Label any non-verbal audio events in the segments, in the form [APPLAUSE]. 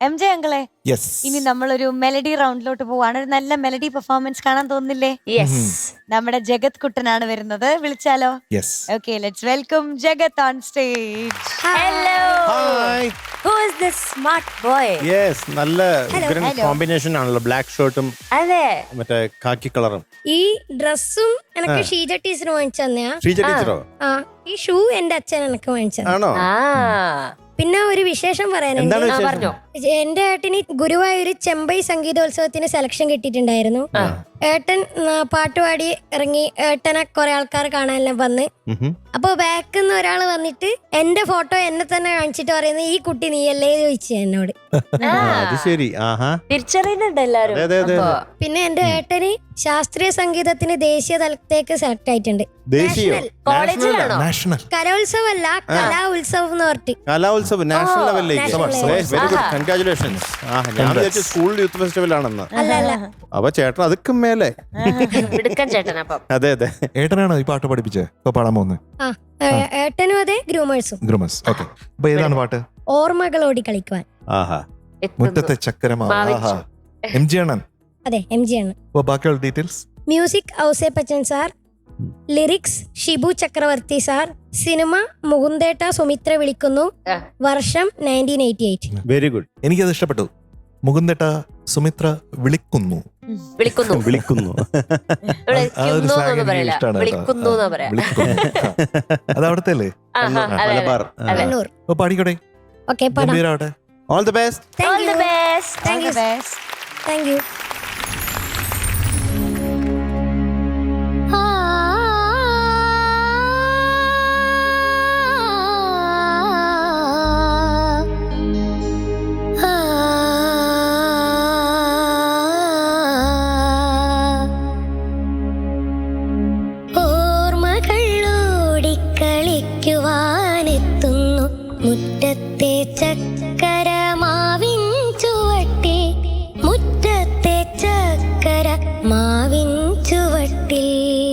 M J അങ്കളെ yes ഇനി നമ്മളൊരു melody റൗണ്ടിലോട്ട് പോവാണ്. ഒരു നല്ല മെലഡി പെർഫോമൻസ് കാണാൻ തോന്നുന്നില്ലേ? യെസ് നമ്മുടെ ജഗത് കുട്ടനാണ് വരുന്നത്. വിളിച്ചാലോ? Yes okay let's welcome Jagat on stage hello hi who is this smart boy yes നല്ല ഉഗ്രൻ hello. കോമ്പിനേഷൻ ആണല്ലോ. ബ്ലാക്ക് ഷർട്ടും അതെ. മറ്റേ കാക്കി കളറും ഈ ഡ്രസ്സും എനിക്ക് ഷീജ ടീച്ചർ വാങ്ങിച്ചു തന്നെയാ. ഷീജ ടീച്ചറോ ആ. ഈ ഷൂ എന്റെ അച്ഛൻ എനിക്ക് വാങ്ങിച്ചു ആണോ? ആ. പിന്നെ ഒരു വിശേഷം പറയാനുണ്ട്? പറഞ്ഞോ. എന്റെ ഏട്ടന് ഗുരുവായൂർ ചെമ്പൈ സംഗീതോത്സവത്തിന് സെലക്ഷൻ കിട്ടിയിട്ടുണ്ടായിരുന്നു. ഏട്ടൻ പാട്ടുപാടി ഇറങ്ങി ഏട്ടനെ കുറെ ആൾക്കാർ കാണാനെല്ലാം വന്ന്. അപ്പൊ ബാക്കിൽ നിന്ന് ഒരാൾ വന്നിട്ട് എന്റെ ഫോട്ടോ എന്നെ തന്നെ കാണിച്ചിട്ട് പറയുന്നത് ഈ കുട്ടി നീയല്ലേ? ചോദിച്ചു എന്നോട്. പിന്നെ എന്റെ ഏട്ടന് ശാസ്ത്രീയ സംഗീതത്തിന് ദേശീയ തലത്തേക്ക് സെലക്ട് ആയിട്ടുണ്ട്. കലോത്സവല്ല കലാ ഉത്സവം എന്ന് പറഞ്ഞിട്ട്. നാഷണൽ ലെവലിലേക്ക് ആഹാ. കൺഗ്രാചുലേഷൻസ് ആ ഞാൻ വിചാരിച്ചു സ്കൂൾ യൂത്ത് ഫെസ്റ്റിവൽ ആണെന്ന്. അല്ല അല്ല. അപ്പൊ ചേട്ടൻ അതുക്കും മേലെ. മിടുക്കൻ ചേട്ടൻ അപ്പം. അതെ അതെ. ഏട്ടനാണോ ഈ പാട്ട് പഠിപ്പിച്ചേ? ഇപ്പൊ പാടാൻ പോകുന്നത്? ആ ഏട്ടനും അതെ ഗ്രൂമേഴ്സും. ഗ്രൂമേഴ്സ്. ഓക്കെ. അപ്പൊ ഏതാണ് പാട്ട്? ഓർമ്മകളോടി കളിക്കുവാൻ. ആഹാ. മുറ്റത്തെ ചക്കരമാ ഭാവിച്ചു. എം ജി അണ്ണൻ. അതെ എം ജി അണ്ണൻ. ബാക്കിയുള്ള details music Ouseppachan sir lyrics Shibu Chakravarthy sir cinema മുകുന്ദേട്ട Sumitra വിളിക്കുന്നു. വർഷം nineteen eighty eight. Very good എനിക്കത് ഇഷ്ടപ്പെട്ടു. മുകുന്ദേട്ട സുമിത്ര വിളിക്കുന്നു. വിളിക്കുന്നു. [LAUGHS] വിളിക്കുന്നു. വിളിക്കുന്നു എന്നൊന്നും പറയില്ല. വിളിക്കുന്നു എന്നാ ആ, പറയാ. വിളിക്കുന്നു. അത് അവിടുത്തെ അല്ലേ ആഹാ, അതെ, അതെ. മലബാർ. അതെ. കണ്ണൂർ. അപ്പൊ പാടിക്കോടെ? ഓക്കെ പടം. ഗംഭീരാവട്ടെ. All the best thank you best. Thank you thank ചക്കര മുറ്റത്തെ ചക്കരമാവിൻ ചുവട്ടിൽ മുറ്റത്തെ ചക്കര മാവിൻ ചുവട്ടിൽ.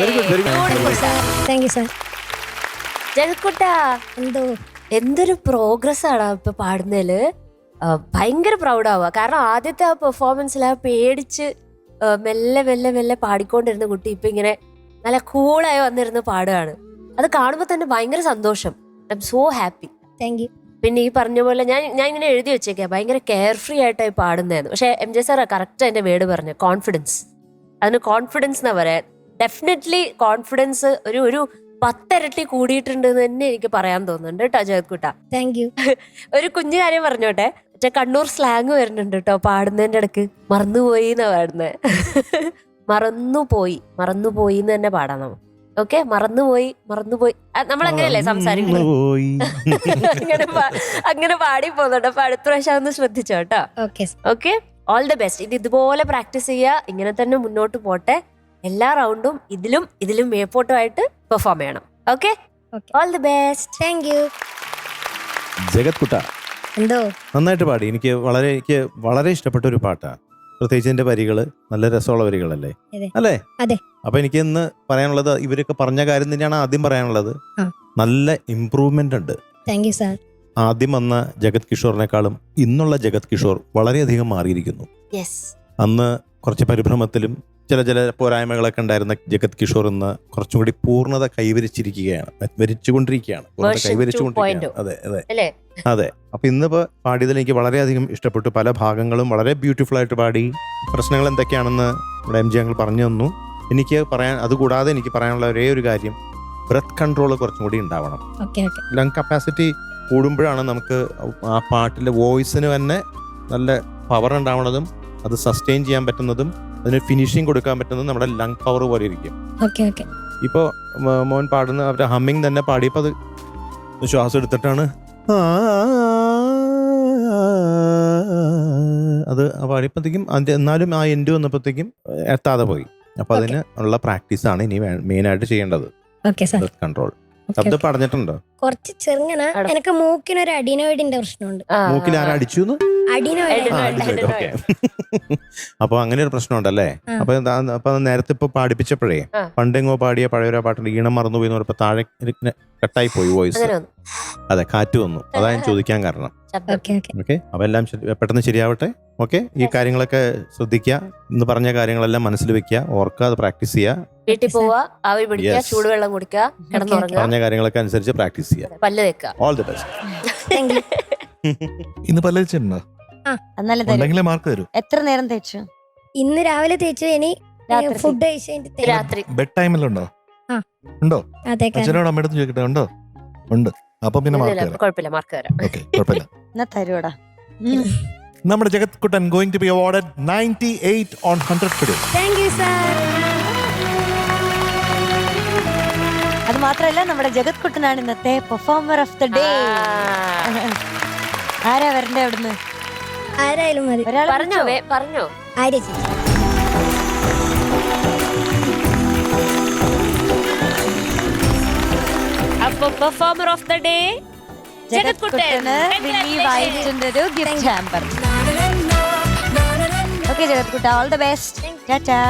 Very good. Thank you sir എന്തോ എന്തൊരു പ്രോഗ്രസ് ആണ് ഇപ്പൊ പാടുന്നതിൽ ഭയങ്കര പ്രൗഡ് ആവുക കാരണം ആദ്യത്തെ ആ പെർഫോമൻസിൽ ആ പേടിച്ച് മെല്ലെ മെല്ലെ മെല്ലെ പാടിക്കൊണ്ടിരുന്ന കുട്ടി ഇപ്പൊ ഇങ്ങനെ നല്ല കൂളായി വന്നിരുന്ന് പാടുകയാണ് അത് കാണുമ്പോൾ തന്നെ ഭയങ്കര സന്തോഷം. I am so happy thank you പിന്നെ ഈ പറഞ്ഞ പോലെ ഞാൻ ഞാൻ ഇങ്ങനെ എഴുതി വെച്ചേക്കാം. ഭയങ്കര കെയർ ഫ്രീ ആയിട്ടായി പാടുന്നതായിരുന്നു പക്ഷെ എം ജെ സാർ കറക്റ്റ് എന്റെ വേർഡ് പറഞ്ഞു. കോൺഫിഡൻസ് അതിന് കോൺഫിഡൻസ് എന്നാ പറയാ. ഡെഫിനറ്റ്ലി കോൺഫിഡൻസ് ഒരു ഒരു പത്തിരട്ടി കൂടിയിട്ടുണ്ട് എന്ന് തന്നെ എനിക്ക് പറയാൻ തോന്നുന്നുണ്ട് കേട്ടോ ജഗത്കുട്ട താങ്ക് യു ഒരു കുഞ്ഞു കാര്യം പറഞ്ഞോട്ടെ? മറ്റേ കണ്ണൂർ സ്ലാങ് വരുന്നുണ്ട് കേട്ടോ പാടുന്നതിന്റെ ഇടയ്ക്ക് മറന്നുപോയി എന്നാ പാടുന്നത് [LAUGHS] മറന്നുപോയി. മറന്നുപോയി എന്ന് തന്നെ പാടാം നമ്മൾ. ഓക്കെ മറന്നുപോയി മറന്നുപോയി. നമ്മൾ അങ്ങനെയല്ലേ സംസാരിക്കുന്നത്. [LAUGHS] അങ്ങനെ പാടി പോകുന്നുണ്ട് അപ്പൊ അടുത്ത പ്രാവശ്യം ഒന്ന് ശ്രദ്ധിച്ചോ കേട്ടോ? Okay okay all the best ഇത് ഇതുപോലെ പ്രാക്ടീസ് ചെയ്യുക. ഇങ്ങനെ തന്നെ മുന്നോട്ട് പോട്ടെ. എല്ലാ റൗണ്ടും ഇതിലും ഇതിലും മേപ്പോട്ടുമായിട്ട് പെർഫോം ചെയ്യണം. Okay all the best thank you Jagat കുട്ട എന്തോ? നന്നായിട്ട് പാടി. എനിക്ക് വളരെ എനിക്ക് വളരെ ഇഷ്ടപ്പെട്ട ഒരു പാട്ടാ. പ്രത്യേകിച്ച് എന്റെ വരികൾ നല്ല രസമുള്ള വരികളല്ലേ? അല്ലെ? അതെ. അപ്പൊ എനിക്ക് ഇന്ന് പറയാനുള്ളത് ഇവരൊക്കെ പറഞ്ഞ കാര്യം തന്നെയാണ് ആദ്യം പറയാനുള്ളത്. നല്ല ഇമ്പ്രൂവ്മെന്റ് ഉണ്ട്. താങ്ക് യു സാർ ആദ്യം വന്ന ജഗത് കിഷോറിനേക്കാളും ഇന്നുള്ള ജഗത് കിഷോർ വളരെയധികം മാറിയിരിക്കുന്നു. യെസ് അന്ന് കുറച്ച് പരിഭ്രമത്തിലും ചില ചില പോരായ്മകളൊക്കെ ഉണ്ടായിരുന്ന ജഗത് കിഷോർ ഇന്ന് കുറച്ചും കൂടി പൂർണത കൈവരിച്ചിരിക്കുകയാണ്. വരിച്ചുകൊണ്ടിരിക്കുകയാണ്. പൂർണത കൈവരിച്ചുകൊണ്ടിരിക്കുകയാണ്. അതെ അതെ. അതെ. അപ്പൊ ഇന്നിപ്പോ പാടിയതിൽ എനിക്ക് വളരെയധികം ഇഷ്ടപ്പെട്ടു. പല ഭാഗങ്ങളും വളരെ ബ്യൂട്ടിഫുൾ ആയിട്ട് പാടി. പ്രശ്നങ്ങൾ എന്തൊക്കെയാണെന്ന് ഇവിടെ എം ജി അങ്ങൾ പറഞ്ഞു തന്നു. എനിക്ക് പറയാൻ അതുകൂടാതെ എനിക്ക് പറയാനുള്ള ഒരേ ഒരു കാര്യം. ബ്രത്ത് കൺട്രോൾ കുറച്ചും കൂടി ഉണ്ടാവണം. ലങ് കപ്പാസിറ്റി കൂടുമ്പോഴാണ് നമുക്ക് ആ പാട്ടിലെ വോയിസിന് തന്നെ നല്ല പവർ ഉണ്ടാവണതും അത് സസ്റ്റെയിൻ ചെയ്യാൻ പറ്റുന്നതും അതിന് ഫിനിഷിങ് കൊടുക്കാൻ പറ്റുന്നത് നമ്മുടെ ലങ് പവർ പോലെ ഇരിക്കും. ഇപ്പോ മോൻ പാടുന്ന അവരുടെ ഹമ്മിങ് തന്നെ പാടിയപ്പോ അത് ശ്വാസം എടുത്തിട്ടാണ്. അത് പാടിയപ്പോഴത്തേക്കും അതിന്റെ എന്നാലും ആ എൻഡ് വന്നപ്പോഴത്തേക്കും എത്താതെ പോയി. അപ്പൊ അതിന് ഉള്ള പ്രാക്ടീസ് ആണ് ഇനി മെയിൻ ആയിട്ട് ചെയ്യേണ്ടത്. കൺട്രോൾ ശബ്ദം പറഞ്ഞിട്ടുണ്ടോ കുറച്ച് ചെറുങ്ങന എനിക്ക് എനിക്ക് മൂക്കിനൊരു അഡിനോയിഡിന്റെ പ്രശ്നമുണ്ട്. മൂക്കിൽ ആരാ അടിച്ചു? അഡിനോയിഡ്. [LAUGHS] അപ്പൊ അങ്ങനെ ഒരു പ്രശ്നമുണ്ടല്ലേ. അപ്പൊ അപ്പൊ നേരത്തെ ഇപ്പൊ പാടിപ്പിച്ചപ്പോഴേ പണ്ടെങ്ങോ പാടിയ പഴയ പാട്ടിന്റെ ഈണം മറന്നുപോയി എന്ന് പറഞ്ഞപ്പോ താഴെ കട്ടായി പോയി വോയിസ്. അതെ കാറ്റ് വന്നു. അതാ ഞാൻ ചോദിക്കാൻ കാരണം. Okay okay. ഓക്കെ? അപ്പൊ എല്ലാം പെട്ടെന്ന് ശരിയാവട്ടെ. ഓക്കെ? ഈ കാര്യങ്ങളൊക്കെ ശ്രദ്ധിക്കുക. ഇന്ന് പറഞ്ഞ കാര്യങ്ങളെല്ലാം മനസ്സിൽ വെക്കുക. ഓർക്കുക അത് പ്രാക്ടീസ് ചെയ്യുക. വീട്ടിൽ പോവുക ആവി പിടിക്കുക ചൂടുവെള്ളം കുടിക്കുക കിടന്നുറങ്ങുക. പറഞ്ഞ കാര്യങ്ങളൊക്കെ അനുസരിച്ച് പ്രാക്ടീസ് ചെയ്യുക. പല്ല് വെക്കുക ഓൾ ദി ബെസ്റ്റ് ഇന്ന് പല്ല് വെച്ചിട്ടുണ്ടോ ഉണ്ടെങ്കിലേ മാർക്ക് തരൂ. എത്ര നേരം തേച്ചു? ഇന്ന് രാവിലെ തേച്ചു ഇനി രാത്രി. ഫുഡ്. രാത്രി ബെഡ് ടൈമിലുണ്ടോ ആ. ഉണ്ടോ? അച്ഛനോട് അമ്മയുടെ ചോദിക്കട്ടെ ഉണ്ടോ? ഉണ്ട്. അപ്പൊ പിന്നെ മാർക്ക് ഇല്ല, തരാം. കുഴപ്പമില്ല മാർക്ക് തരാം. ഓക്കെ കുഴപ്പമില്ല. [LAUGHS] എന്നാ തരൂടാ നമ്മുടെ ജഗത് കുട്ടൻ going to be awarded ninety eight on hundred today thank you sir അത് മാത്രമല്ല നമ്മുടെ ജഗത് കുട്ടനാണ് ഇന്നത്തെ പെർഫോമർ ഓഫ് ദ ഡേ ആരാ വരണ്ടേ അവിടുന്ന്? ആരായാലും മതി. ഒരാൾ പറഞ്ഞോ വേ- പറഞ്ഞോ. ആര്യ ചേച്ചി. അപ്പൊ performer of the day Jagath Kuttan relieve ആയിട്ടുണ്ട് ഒരു ഗിഫ്റ്റ് ഹാമ്പർ ഓക്കെ ജഗത് കുട്ട ഓൾ ദ ബെസ്റ്റ് ടാറ്റാ.